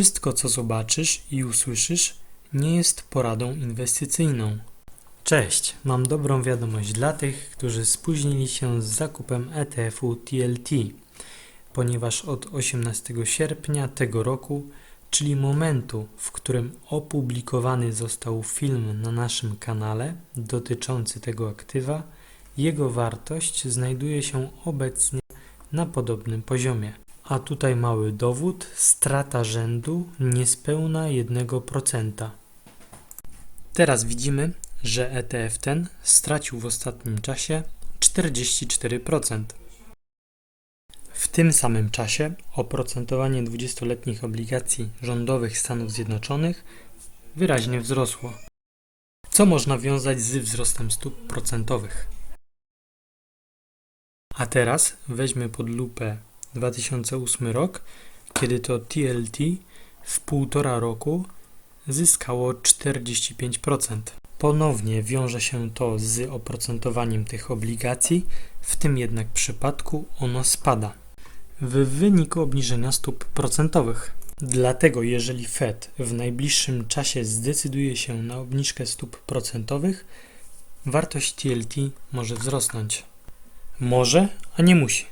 Wszystko, co zobaczysz i usłyszysz, nie jest poradą inwestycyjną. Cześć, mam dobrą wiadomość dla tych, którzy spóźnili się z zakupem ETF-u TLT, ponieważ od 18 sierpnia tego roku, czyli momentu, w którym opublikowany został film na naszym kanale dotyczący tego aktywa, jego wartość znajduje się obecnie na podobnym poziomie. A tutaj mały dowód, strata rzędu niespełna 1%. Teraz widzimy, że ETF ten stracił w ostatnim czasie 44%. W tym samym czasie oprocentowanie 20-letnich obligacji rządowych Stanów Zjednoczonych wyraźnie wzrosło, co można wiązać z wzrostem stóp procentowych. A teraz weźmy pod lupę 2008 rok, kiedy to TLT w półtora roku zyskało 45%. Ponownie wiąże się to z oprocentowaniem tych obligacji, w tym jednak przypadku ono spada w wyniku obniżenia stóp procentowych. Dlatego jeżeli Fed w najbliższym czasie zdecyduje się na obniżkę stóp procentowych, wartość TLT może wzrosnąć. Może, a nie musi.